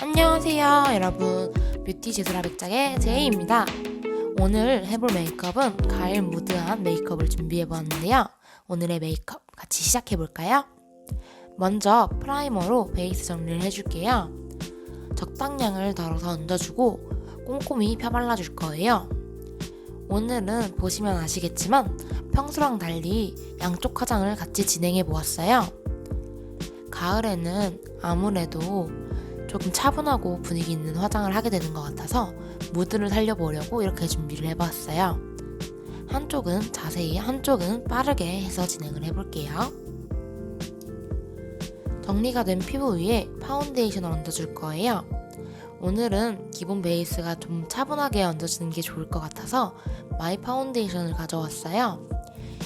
안녕하세요 여러분. 뷰티 지수라 백작의 제이입니다. 오늘 해볼 메이크업은 가을 무드한 메이크업을 준비해보았는데요. 오늘의 메이크업 같이 시작해볼까요? 먼저 프라이머로 베이스 정리를 해줄게요. 적당량을 덜어서 얹어주고 꼼꼼히 펴발라줄 거예요. 오늘은 보시면 아시겠지만 평소랑 달리 양쪽 화장을 같이 진행해 보았어요. 가을에는 아무래도 조금 차분하고 분위기 있는 화장을 하게 되는 것 같아서 무드를 살려보려고 이렇게 준비를 해봤어요. 한쪽은 자세히, 한쪽은 빠르게 해서 진행을 해볼게요. 정리가 된 피부 위에 파운데이션을 얹어줄 거예요. 오늘은 기본 베이스가 좀 차분하게 얹어주는 게 좋을 것 같아서 마이 파운데이션을 가져왔어요.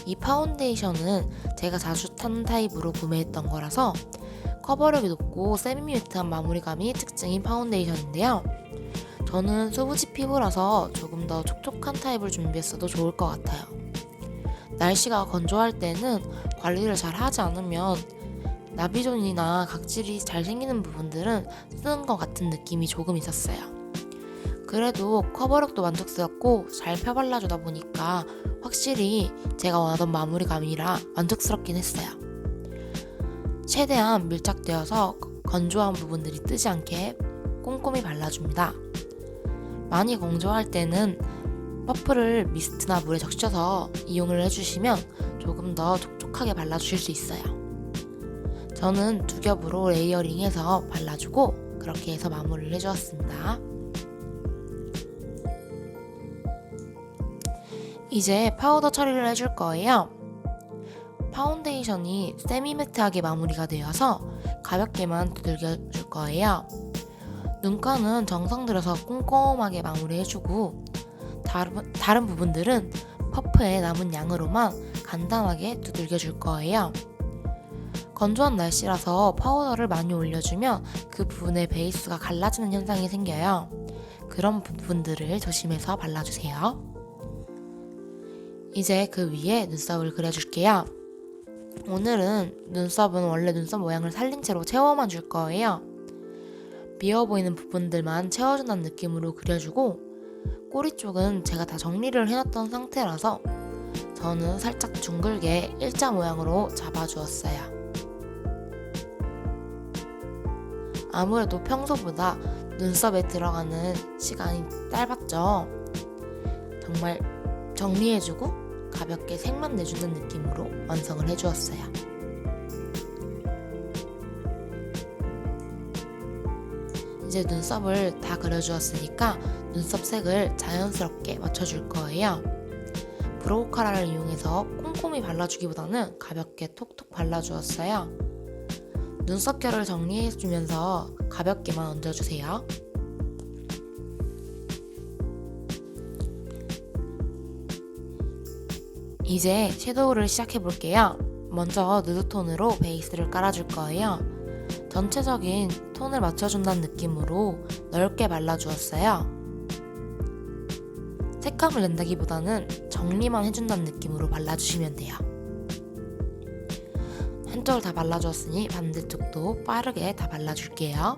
이 파운데이션은 제가 자주 타는 타입으로 구매했던 거라서 커버력이 높고 세미뮤트한 마무리감이 특징인 파운데이션인데요. 저는 수부지 피부라서 조금 더 촉촉한 타입을 준비했어도 좋을 것 같아요. 날씨가 건조할 때는 관리를 잘 하지 않으면 나비존이나 각질이 잘 생기는 부분들은 쓰는 것 같은 느낌이 조금 있었어요. 그래도 커버력도 만족스럽고 잘 펴발라주다 보니까 확실히 제가 원하던 마무리감이라 만족스럽긴 했어요. 최대한 밀착되어서 건조한 부분들이 뜨지 않게 꼼꼼히 발라줍니다. 많이 건조할 때는 퍼프를 미스트나 물에 적셔서 이용을 해주시면 조금 더 촉촉하게 발라주실 수 있어요. 저는 두 겹으로 레이어링해서 발라주고 그렇게 해서 마무리를 해주었습니다. 이제 파우더 처리를 해줄 거예요. 파운데이션이 세미매트하게 마무리가 되어서 가볍게만 두들겨 줄 거예요. 눈가는 정성 들여서 꼼꼼하게 마무리해주고 다른, 다른 부분들은 퍼프의 남은 양으로만 간단하게 두들겨 줄 거예요. 건조한 날씨라서 파우더를 많이 올려주면 그 부분의 베이스가 갈라지는 현상이 생겨요. 그런 부분들을 조심해서 발라주세요. 이제 그 위에 눈썹을 그려줄게요. 오늘은 눈썹은 원래 눈썹 모양을 살린 채로 채워만 줄 거예요. 비어 보이는 부분들만 채워준다는 느낌으로 그려주고 꼬리 쪽은 제가 다 정리를 해놨던 상태라서 저는 살짝 둥글게 일자 모양으로 잡아주었어요. 아무래도 평소보다 눈썹에 들어가는 시간이 짧았죠. 정말 정리해주고 가볍게 색만 내주는 느낌으로 완성을 해주었어요. 이제 눈썹을 다 그려주었으니까 눈썹 색을 자연스럽게 맞춰줄 거예요. 브로우 카라를 이용해서 꼼꼼히 발라주기보다는 가볍게 톡톡 발라주었어요. 눈썹결을 정리해주면서 가볍게만 얹어주세요. 이제 섀도우를 시작해 볼게요. 먼저 누드 톤으로 베이스를 깔아줄 거예요. 전체적인 톤을 맞춰준다는 느낌으로 넓게 발라주었어요. 색감을 낸다기보다는 정리만 해준다는 느낌으로 발라주시면 돼요. 한쪽을 다 발라주었으니 반대쪽도 빠르게 다 발라줄게요.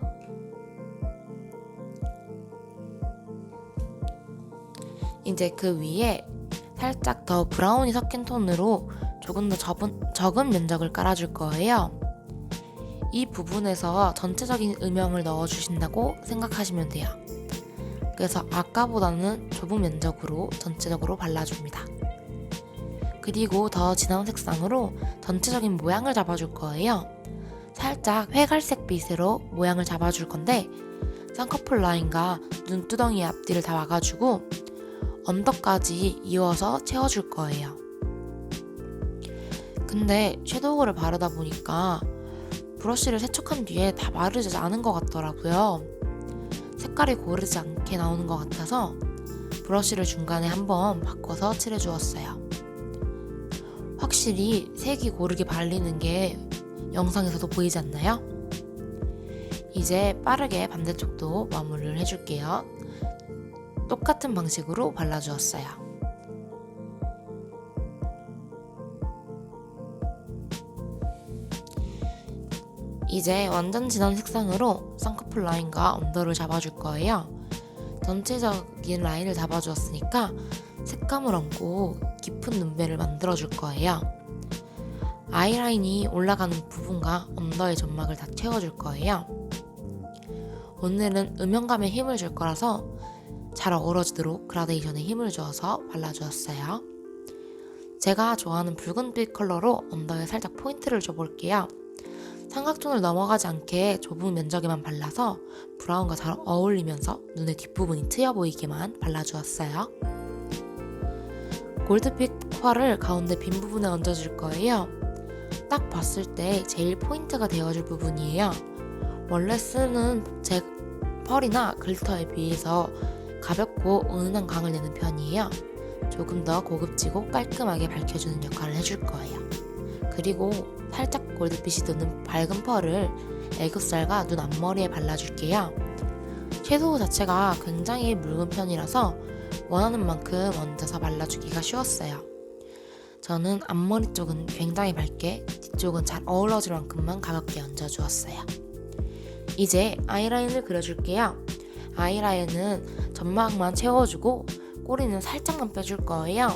이제 그 위에 살짝 더 브라운이 섞인 톤으로 조금 더 적은, 적은 면적을 깔아줄 거예요. 이 부분에서 전체적인 음영을 넣어주신다고 생각하시면 돼요. 그래서 아까보다는 좁은 면적으로 전체적으로 발라줍니다. 그리고 더 진한 색상으로 전체적인 모양을 잡아줄 거예요. 살짝 회갈색 빛으로 모양을 잡아줄 건데 쌍꺼풀 라인과 눈두덩이 앞뒤를 다 와가지고 언더까지 이어서 채워줄 거예요. 근데 섀도우를 바르다 보니까 브러쉬를 세척한 뒤에 다 마르지 않은 것 같더라고요. 색깔이 고르지 않게 나오는 것 같아서 브러쉬를 중간에 한번 바꿔서 칠해주었어요. 확실히 색이 고르게 발리는 게 영상에서도 보이지 않나요? 이제 빠르게 반대쪽도 마무리를 해줄게요. 똑같은 방식으로 발라주었어요. 이제 완전 진한 색상으로 쌍꺼풀 라인과 언더를 잡아줄 거예요. 전체적인 라인을 잡아주었으니까 색감을 얹고 깊은 눈매를 만들어줄 거예요. 아이라인이 올라가는 부분과 언더의 점막을 다 채워줄 거예요. 오늘은 음영감에 힘을 줄 거라서 잘 어우러지도록 그라데이션에 힘을 주어서 발라주었어요. 제가 좋아하는 붉은빛 컬러로 언더에 살짝 포인트를 줘볼게요. 삼각존을 넘어가지 않게 좁은 면적에만 발라서 브라운과 잘 어울리면서 눈의 뒷부분이 트여 보이게만 발라주었어요. 골드빛 활을 가운데 빈 부분에 얹어줄 거예요. 딱 봤을 때 제일 포인트가 되어줄 부분이에요. 원래 쓰는 제 펄이나 글리터에 비해서 가볍고 은은한 광을 내는 편이에요. 조금 더 고급지고 깔끔하게 밝혀주는 역할을 해줄 거예요. 그리고 살짝 골드빛이 도는 밝은 펄을 애교살과 눈 앞머리에 발라줄게요. 섀도우 자체가 굉장히 묽은 편이라서 원하는 만큼 얹어서 발라주기가 쉬웠어요. 저는 앞머리 쪽은 굉장히 밝게, 뒤쪽은 잘 어우러질 만큼만 가볍게 얹어주었어요. 이제 아이라인을 그려줄게요. 아이라인은 점막만 채워주고 꼬리는 살짝만 빼줄 거예요.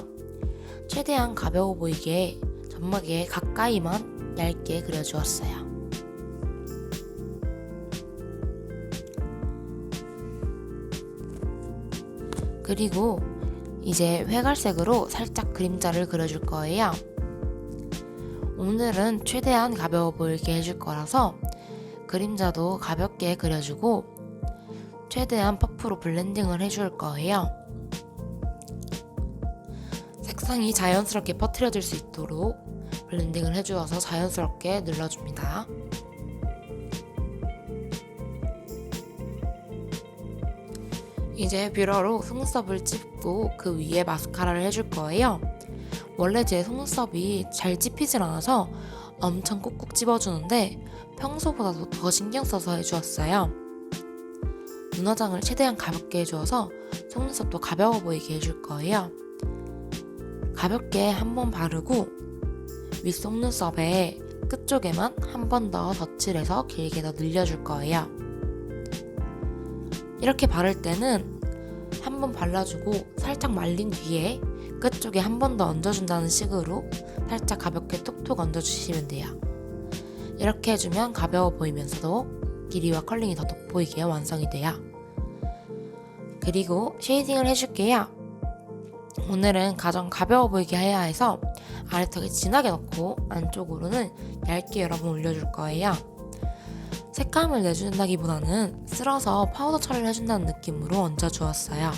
최대한 가벼워 보이게 점막에 가까이만 얇게 그려주었어요. 그리고 이제 회갈색으로 살짝 그림자를 그려줄 거예요. 오늘은 최대한 가벼워 보이게 해줄 거라서 그림자도 가볍게 그려주고 최대한 퍼프로 블렌딩을 해줄 거예요. 색상이 자연스럽게 퍼트려질 수 있도록 블렌딩을 해주어서 자연스럽게 눌러줍니다. 이제 뷰러로 속눈썹을 찝고 그 위에 마스카라를 해줄 거예요. 원래 제 속눈썹이 잘 찝히질 않아서 엄청 꾹꾹 찝어주는데 평소보다도 더 신경 써서 해주었어요. 눈화장을 최대한 가볍게 해주어서 속눈썹도 가벼워 보이게 해줄 거예요. 가볍게 한 번 바르고 윗속눈썹에 끝쪽에만 한 번 더 덧칠해서 길게 더 늘려줄 거예요. 이렇게 바를 때는 한 번 발라주고 살짝 말린 뒤에 끝쪽에 한 번 더 얹어준다는 식으로 살짝 가볍게 톡톡 얹어주시면 돼요. 이렇게 해주면 가벼워 보이면서도 길이와 컬링이 더 돋보이게 완성이 돼요. 그리고 쉐이딩을 해줄게요. 오늘은 가장 가벼워 보이게 해야 해서 아래턱에 진하게 넣고 안쪽으로는 얇게 여러 번 올려줄 거예요. 색감을 내준다기보다는 쓸어서 파우더 처리를 해준다는 느낌으로 얹어주었어요.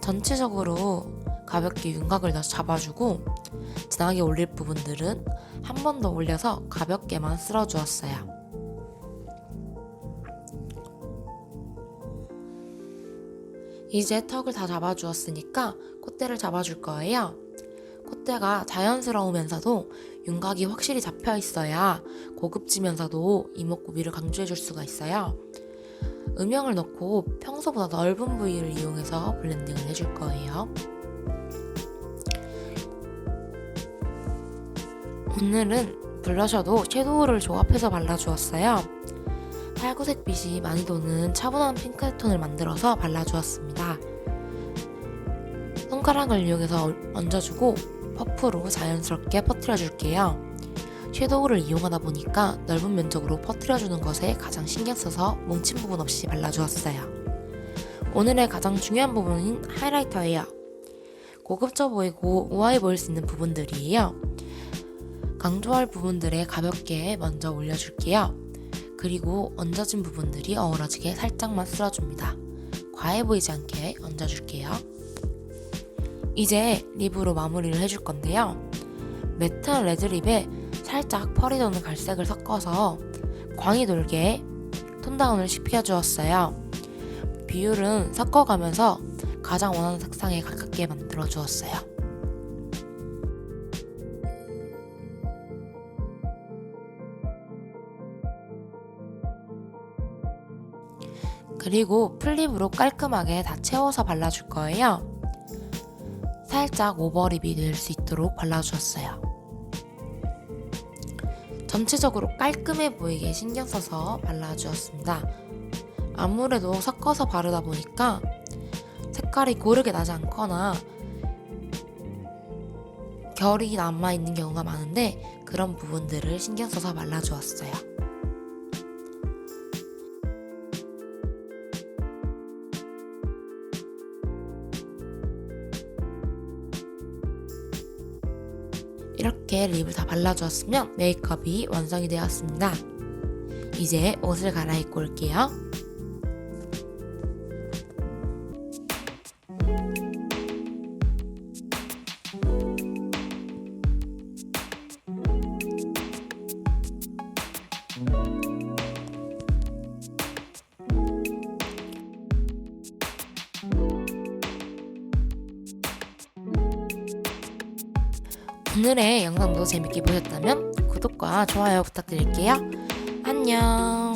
전체적으로 가볍게 윤곽을 다시 잡아주고 진하게 올릴 부분들은 한 번 더 올려서 가볍게만 쓸어주었어요. 이제 턱을 다 잡아주었으니까 콧대를 잡아줄 거예요. 콧대가 자연스러우면서도 윤곽이 확실히 잡혀 있어야 고급지면서도 이목구 비를 강조해 줄 수가 있어요. 음영을 넣고 평소보다 넓은 부위를 이용해서 블렌딩을 해줄 거예요. 오늘은 블러셔도 섀도우를 조합해서 발라주었어요. 살구색 빛이 많이 도는 차분한 핑크 톤을 만들어서 발라주었습니다. 손가락을 이용해서 얹어주고 퍼프로 자연스럽게 퍼트려줄게요. 섀도우를 이용하다 보니까 넓은 면적으로 퍼트려주는 것에 가장 신경 써서 뭉친 부분 없이 발라주었어요. 오늘의 가장 중요한 부분인 하이라이터예요. 고급져 보이고 우아해 보일 수 있는 부분들이에요. 강조할 부분들에 가볍게 먼저 올려줄게요. 그리고 얹어진 부분들이 어우러지게 살짝만 쓸어줍니다. 과해 보이지 않게 얹어줄게요. 이제 립으로 마무리를 해줄 건데요. 매트한 레드립에 살짝 펄이 도는 갈색을 섞어서 광이 돌게 톤다운을 시켜주었어요. 비율은 섞어가면서 가장 원하는 색상에 가깝게 만들어 주었어요. 그리고 플립으로 깔끔하게 다 채워서 발라줄 거예요. 살짝 오버립이 될 수 있도록 발라주었어요. 전체적으로 깔끔해 보이게 신경 써서 발라주었습니다. 아무래도 섞어서 바르다 보니까 색깔이 고르게 나지 않거나 결이 남아있는 경우가 많은데 그런 부분들을 신경 써서 발라주었어요. 이렇게 립을 다 발라주었으면 메이크업이 완성이 되었습니다. 이제 옷을 갈아입고 올게요. 오늘의 영상도 재밌게 보셨다면 구독과 좋아요 부탁드릴게요. 안녕.